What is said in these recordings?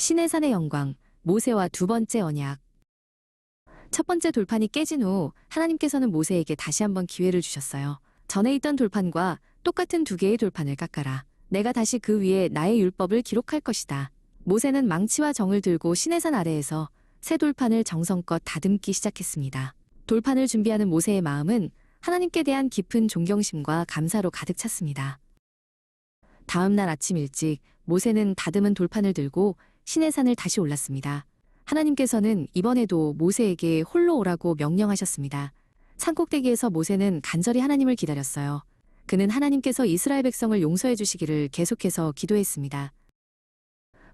시내산의 영광, 모세와 두 번째 언약. 첫 번째 돌판이 깨진 후 하나님께서는 모세에게 다시 한번 기회를 주셨어요. 전에 있던 돌판과 똑같은 두 개의 돌판을 깎아라. 내가 다시 그 위에 나의 율법을 기록할 것이다. 모세는 망치와 정을 들고 시내산 아래에서 새 돌판을 정성껏 다듬기 시작했습니다. 돌판을 준비하는 모세의 마음은 하나님께 대한 깊은 존경심과 감사로 가득 찼습니다. 다음 날 아침 일찍 모세는 다듬은 돌판을 들고 시내산을 다시 올랐습니다. 하나님께서는 이번에도 모세에게 홀로 오라고 명령하셨습니다. 산꼭대기에서 모세는 간절히 하나님을 기다렸어요. 그는 하나님께서 이스라엘 백성을 용서해 주시기를 계속해서 기도했습니다.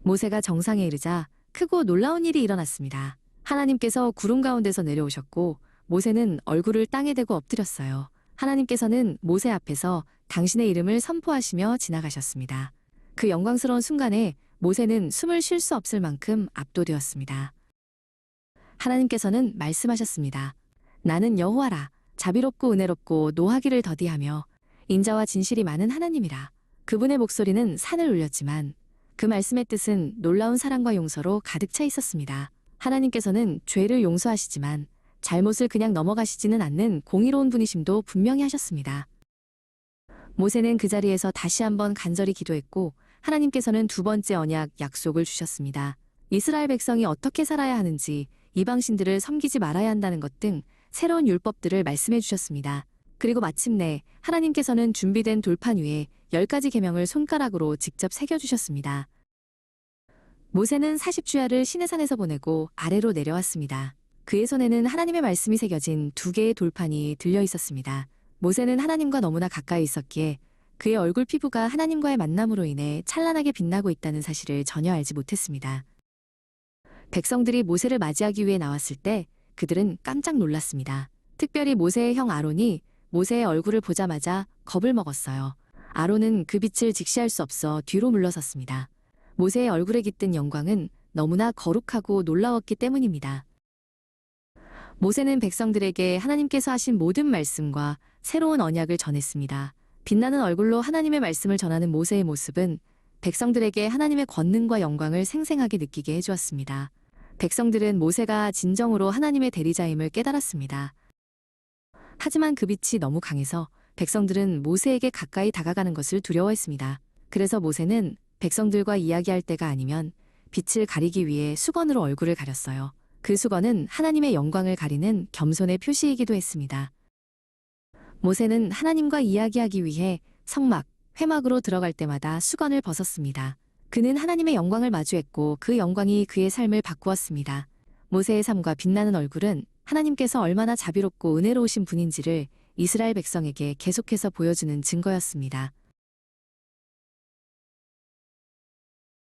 모세가 정상에 이르자 크고 놀라운 일이 일어났습니다. 하나님께서 구름 가운데서 내려오셨고 모세는 얼굴을 땅에 대고 엎드렸어요. 하나님께서는 모세 앞에서 당신의 이름을 선포하시며 지나가셨습니다. 그 영광스러운 순간에 모세는 숨을 쉴 수 없을 만큼 압도되었습니다. 하나님께서는 말씀하셨습니다. 나는 여호와라 자비롭고 은혜롭고 노하기를 더디하며 인자와 진실이 많은 하나님이라. 그분의 목소리는 산을 울렸지만 그 말씀의 뜻은 놀라운 사랑과 용서로 가득 차 있었습니다. 하나님께서는 죄를 용서하시지만 잘못을 그냥 넘어가시지는 않는 공의로운 분이심도 분명히 하셨습니다. 모세는 그 자리에서 다시 한번 간절히 기도했고 하나님께서는 두 번째 언약 약속을 주셨습니다. 이스라엘 백성이 어떻게 살아야 하는지 이방신들을 섬기지 말아야 한다는 것 등 새로운 율법들을 말씀해 주셨습니다. 그리고 마침내 하나님께서는 준비된 돌판 위에 열 가지 계명을 손가락으로 직접 새겨 주셨습니다. 모세는 40주야를 시내산에서 보내고 아래로 내려왔습니다. 그의 손에는 하나님의 말씀이 새겨진 두 개의 돌판이 들려 있었습니다. 모세는 하나님과 너무나 가까이 있었기에 그의 얼굴 피부가 하나님과의 만남으로 인해 찬란하게 빛나고 있다는 사실을 전혀 알지 못했습니다. 백성들이 모세를 맞이하기 위해 나왔을 때 그들은 깜짝 놀랐습니다. 특별히 모세의 형 아론이 모세의 얼굴을 보자마자 겁을 먹었어요. 아론은 그 빛을 직시할 수 없어 뒤로 물러섰습니다. 모세의 얼굴에 깃든 영광은 너무나 거룩하고 놀라웠기 때문입니다. 모세는 백성들에게 하나님께서 하신 모든 말씀과 새로운 언약을 전했습니다. 빛나는 얼굴로 하나님의 말씀을 전하는 모세의 모습은 백성들에게 하나님의 권능과 영광을 생생하게 느끼게 해주었습니다. 백성들은 모세가 진정으로 하나님의 대리자임을 깨달았습니다. 하지만 그 빛이 너무 강해서 백성들은 모세에게 가까이 다가가는 것을 두려워했습니다. 그래서 모세는 백성들과 이야기할 때가 아니면 빛을 가리기 위해 수건으로 얼굴을 가렸어요. 그 수건은 하나님의 영광을 가리는 겸손의 표시이기도 했습니다. 모세는 하나님과 이야기하기 위해 성막, 회막으로 들어갈 때마다 수건을 벗었습니다. 그는 하나님의 영광을 마주했고 그 영광이 그의 삶을 바꾸었습니다. 모세의 삶과 빛나는 얼굴은 하나님께서 얼마나 자비롭고 은혜로우신 분인지를 이스라엘 백성에게 계속해서 보여주는 증거였습니다.